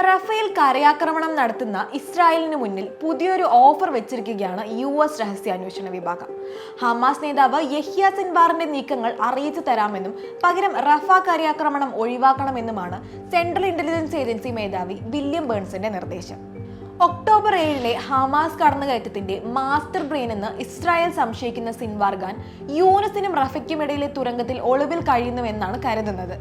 Rafale കരയാക്രമണം നടത്തുന്ന ഇസ്രായേലിന് മുന്നിൽ പുതിയൊരു ഓഫർ വെച്ചിരിക്കുകയാണ് യു എസ് രഹസ്യാന്വേഷണ വിഭാഗം. ഹമാസ് നേതാവ് യഹ്യ സിൻബാറിന്റെ നീക്കങ്ങൾ അറിയിച്ചു തരാമെന്നും പകരം റഫ കരയാക്രമണം ഒഴിവാക്കണമെന്നുമാണ് സെൻട്രൽ ഇന്റലിജൻസ് ഏജൻസി മേധാവി വില്യം ബേൺസിന്റെ നിർദ്ദേശം. ഒക്ടോബർ ഏഴിലെ ഹമാസ് കടന്നുകയറ്റത്തിന്റെ മാസ്റ്റർ ബ്രെയിൻ എന്ന് ഇസ്രായേൽ സംശയിക്കുന്ന സിൻവാർഗാൻ യൂനസിനും റഫയ്ക്കും ഇടയിലെ തുരങ്കത്തിൽ ഒളിവിൽ കഴിയുന്നുവെന്നാണ് കരുതുന്നത്.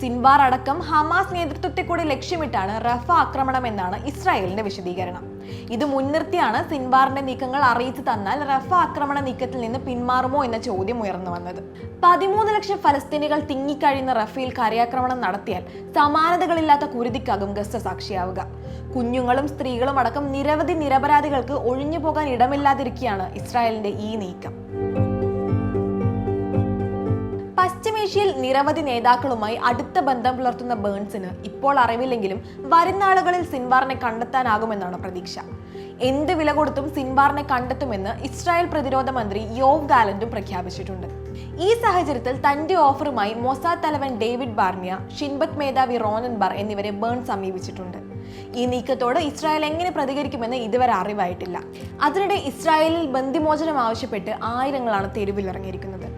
സിൻവാർ അടക്കം ഹമാസ് നേതൃത്വത്തെ കൂടി ലക്ഷ്യമിട്ടാണ് റഫ ആക്രമണം എന്നാണ് ഇസ്രായേലിന്റെ വിശദീകരണം. ഇത് മുൻനിർത്തിയാണ് സിൻവാറിന്റെ നീക്കങ്ങൾ അറിയിച്ചു തന്നാൽ റഫ ആക്രമണ നീക്കത്തിൽ നിന്ന് പിന്മാറുമോ എന്ന ചോദ്യം ഉയർന്നു വന്നത്. പതിമൂന്ന് ലക്ഷം ഫലസ്തീനികൾ തിങ്ങിക്കഴിയുന്ന റഫയിൽ കരയാക്രമണം നടത്തിയാൽ സമാനതകളില്ലാത്ത കുരുതിക്കാകും ഗസ സാക്ഷിയാവുക കുഞ്ഞുങ്ങളും സ്ത്രീകളും അടക്കം നിരവധി നിരപരാധികൾക്ക് ഒഴിഞ്ഞു പോകാൻ ഇടമില്ലാതിരിക്കുകയാണ് ഇസ്രായേലിന്റെ ഈ നീക്കം. പശ്ചിമേഷ്യയിൽ നിരവധി നേതാക്കളുമായി അടുത്ത ബന്ധം പുലർത്തുന്ന ബേൺസിന് ഇപ്പോൾ അറിവില്ലെങ്കിലും വരുന്ന നാളുകളിൽ സിൻവാറിനെ കണ്ടെത്താനാകുമെന്നാണ് പ്രതീക്ഷ. എന്ത് വില കൊടുത്തും സിൻവാറിനെ കണ്ടെത്തുമെന്ന് ഇസ്രായേൽ പ്രതിരോധ മന്ത്രി യോവ് ഗാലന്റും പ്രഖ്യാപിച്ചിട്ടുണ്ട്. ഈ സാഹചര്യത്തിൽ തന്റെ ഓഫറുമായി മൊസാദ് തലവൻ ഡേവിഡ് ബാർമിയ ഷിൻബത്ത് മേധാവി റോനൻ ബാർ എന്നിവരെ ബേൺ സമീപിച്ചിട്ടുണ്ട്. ഈ നീക്കത്തോട് ഇസ്രായേൽ എങ്ങനെ പ്രതികരിക്കുമെന്ന് ഇതുവരെ അറിവായിട്ടില്ല. അതിനിടെ ഇസ്രായേലിൽ ബന്ദിമോചനം ആവശ്യപ്പെട്ട് ആയിരങ്ങളാണ് തെരുവിലിറങ്ങിയിരിക്കുന്നത്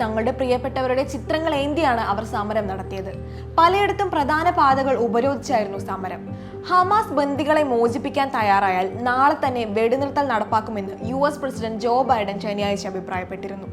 തങ്ങളുടെ പ്രിയപ്പെട്ടവരുടെ ചിത്രങ്ങൾ ഏന്തിയാണ് അവർ സമരം നടത്തിയത്. പലയിടത്തും പ്രധാന പാതകൾ ഉപരോധിച്ചായിരുന്നു സമരം. ഹമാസ് ബന്ദികളെ മോചിപ്പിക്കാൻ തയ്യാറായാൽ നാളെ തന്നെ വെടിനിർത്തൽ നടപ്പാക്കുമെന്ന് U S president Joe Biden ശനിയാഴ്ച അഭിപ്രായപ്പെട്ടിരുന്നു.